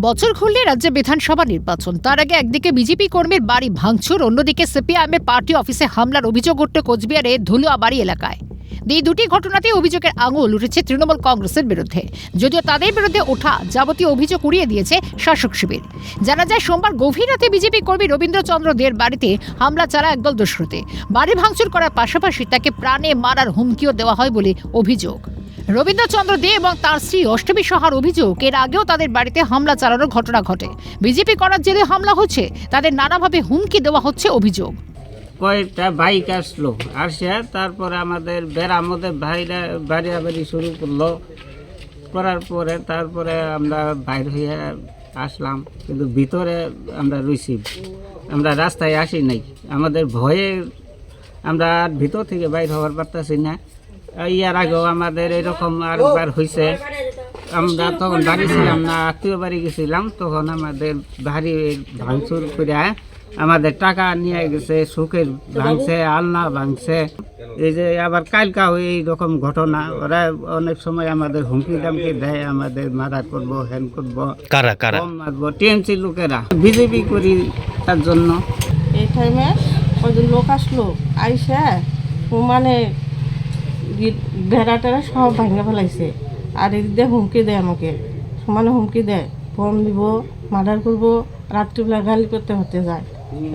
বছর ঘুরলে রাজ্যে বিধানসভা নির্বাচন। তার আগে একদিকে বিজেপি কর্মীর বাড়ি ভাঙচুর, অন্যদিকে সিপিআইএমের পার্টি অফিসে হামলার অভিযোগ উঠল কোচবিহারে ধুলুয়াবাড়ি এলাকায়। এই দুটি ঘটনাতে অভিযোগের আঙুল উঠেছে তৃণমূল কংগ্রেসের বিরুদ্ধে। যদিও তাদের বিরুদ্ধে ওঠা যাবতীয় অভিযোগ উড়িয়ে দিয়েছে শাসক শিবির। জানা যায়, সোমবার গভীর রাতে বিজেপি কর্মী রবীন্দ্রচন্দ্র দের বাড়িতে হামলা চালা একদল দুষ্কৃতী। বাড়ি ভাঙচুর করার পাশাপাশি তাকে প্রাণে মারার হুমকিও দেওয়া হয় বলে অভিযোগ। রবীন্দ্রচন্দ্র দে এবং তার স্ত্রী অষ্টমী সাহার অভিযোগ, এর আগেও তাদের বাড়িতে হামলা চালানোর ঘটনা ঘটে। বিজেপি করার জেরে হামলা হচ্ছে, তাদের নানাভাবে হুমকি দেওয়া হচ্ছে অভিযোগ। কয়েকটা বাইক আসলো, আসে তারপরে আমাদের বেড়া আমাদের ভাইরা বাড়িয়াবাড়ি শুরু করল। করার পরে তারপরে আমরা বাইর হয়ে আসলাম, কিন্তু ভিতরে আমরা রইছি, আমরা রাস্তায় আসি নাই। আমাদের ভয়ে আমরা ভিতর থেকে বাইর হওয়ার পারতাছি না। ইয়ার আগেও আমাদের এরকম আরেকবার হয়েছে আমরা তখন বাড়ি ছিলাম না আত্মীয় বাড়ি গেছিলাম তখন আমাদের বাড়ি ভাঙচুর করে আমাদের টাকা নিয়ে গেছে সুখের ভাঙছে আলনা ভাঙছে। এই যে আবার কালকাও এই রকম ঘটনা ওরা অনেক সময় আমাদের হুমকি দামকি দেয় আমাদের মারা করব হ্যান করব কারা কারা? মারবো টিএমসি লোকেরা বিজেপি করি তার জন্য। এই টাইমে কয়জন লোক আসলো আইসা মানে গি- বেড়া টেড়া সব ভাঙে ফেলাইছে। আর এদিক দিয়ে হুমকি দেয় আমাকে। সমানে হুমকি দেয়। ফোন দিব মার্ডার করব রাত্রিবেলা গালি করতে হতে যায়।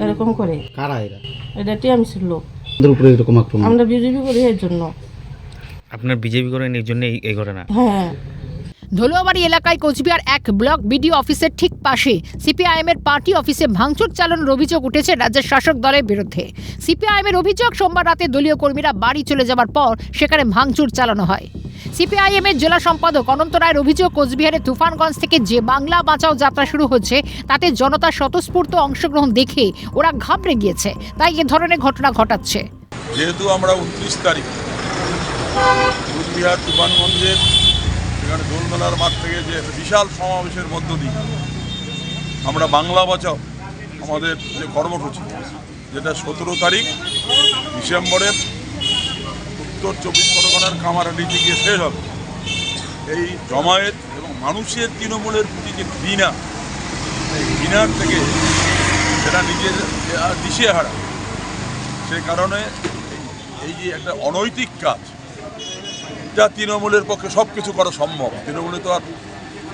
এরকম করে। কারা এরা? এটা টিএমসির লোক। উপরে এরকম আক্রমণ। আমরা বিজেপি করি এর জন্য। আপনার বিজেপি করেন এই জন্য এই- এই ঘটনা? হ্যাঁ। ধলুয়াবাড়ি এলাকায় কোচবিহার এক ব্লক বিডিও অফিসের ঠিক পাশে সিপিআইএমের পার্টি অফিসে ভাঙচুর চালানোর অভিযোগ উঠেছে রাজ্যের শাসক দলের বিরুদ্ধে। সিপিআইএমের অভিযোগ সোমবার রাতে দলীয় কর্মীরা বাড়ি চলে যাওয়ার পর সেখানে ভাঙচুর চালানো হয়। সিপিআইএমের জেলা সম্পাদক অনন্ত রায়ের অভিযোগ, কোচবিহারের তুফানগঞ্জ থেকে যে বাংলা বাঁচাও যাত্রা শুরু হচ্ছে, তাতে জনতার স্বতঃস্ফূর্ত অংশগ্রহণ দেখে ওরা ঘাবড়ে গিয়েছে। তাই এ ধরনের ঘটনা ঘটাচ্ছে। যেহেতু আমরা উনত্রিশ তারিখ কুচবিহার তুফানগঞ্জের সেখানে দোলমেলার মাঠ থেকে যে বিশাল সমাবেশের মধ্য দিয়ে আমরা বাংলা বাঁচাও আমাদের যে কর্মসূচি, যেটা সতেরো তারিখ ডিসেম্বরের উত্তর চব্বিশ পরগনার কামারহাটিতে গিয়ে শেষ হবে। এই জমায়েত এবং মানুষের তৃণমূলের প্রতি যে ঘৃণা, এই ঘৃণার থেকে সেটা নিজের দিশে দিশেহারা। সে কারণে এই যে একটা অনৈতিক কাজ যা তৃণমূলের পক্ষে সব কিছু করা সম্ভব। তৃণমূলে তো আর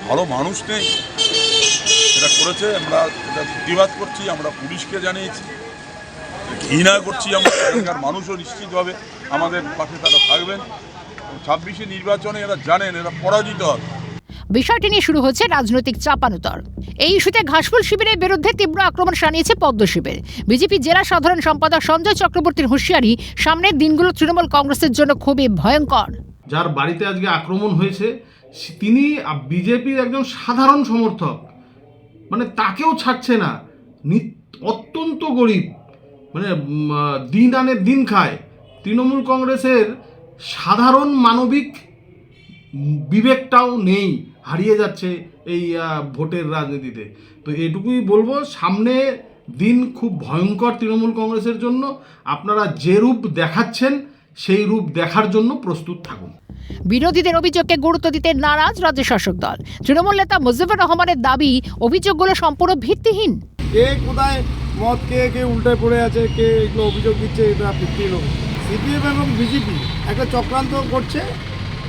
ভালো মানুষ নেই। এটা করেছে, আমরা এটা প্রতিবাদ করছি, আমরা পুলিশকে জানিয়েছি। ঘৃণা করছি আমরা, এখানকার মানুষও নিশ্চিতভাবে আমাদের পাশে তারা থাকবেন। ছাব্বিশে নির্বাচনে এরা জানেন, এরা পরাজিত হবে। বিষয়টি নিয়ে শুরু হচ্ছে রাজনৈতিক চাপানুতর। এই ইস্যুতে ঘাসফুল শিবিরের বিরুদ্ধে তীব্র আক্রমণ শানিয়েছে পদ্ম শিবির। বিজেপি জেলা সাধারণ সম্পাদক সঞ্জয় চক্রবর্তীর হুঁশিয়ারি, সামনের দিনগুলো তৃণমূল কংগ্রেসের জন্য খুবই ভয়ঙ্কর। যার বাড়িতে আজকে আক্রমণ হয়েছে তিনি বিজেপির একজন সাধারণ সমর্থক। মানে তাকেও ছাড়ছে না। অত্যন্ত গরিব। মানে দিন আনে দিন খায়। তৃণমূল কংগ্রেসের সাধারণ মানবিক বিবেকটাও নেই। হারিয়ে যাচ্ছে এই ভোটের রাজনীতিতে। তো এটুকুই বলব, সামনে দিন খুব ভয়ঙ্কর তৃণমূল কংগ্রেসের জন্য। আপনারা যে রূপ দেখাচ্ছেন সেই রূপ দেখার জন্য প্রস্তুত থাকুন। বিরোধীদের অভিযোগকে গুরুত্ব দিতে নারাজ রাজ্য শাসক দল। তৃণমূল নেতা মুজিবুর রহমানের দাবি অভিযোগগুলো সম্পূর্ণ ভিত্তিহীন। কে কোথায় মদ কে কে উল্টে পড়ে আছে কে এগুলো অভিযোগ দিচ্ছে এটা ভিত্তিহীন সিপিএম এবং বিজেপি একটা চক্রান্ত করছে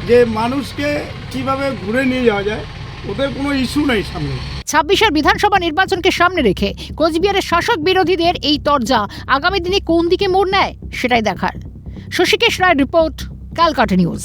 যে মানুষকে কীভাবে ঘুরে নিয়ে যাওয়া যায় ওদের কোনো ইস্যু নেই সামনে। ছাব্বিশের বিধানসভা নির্বাচনকে সামনে রেখে কোচবিহারের শাসক বিরোধীদের এই তরজা আগামী দিনে কোন দিকে মোড় নেয় সেটাই দেখার। Shashikesh Roy report Calcutta news.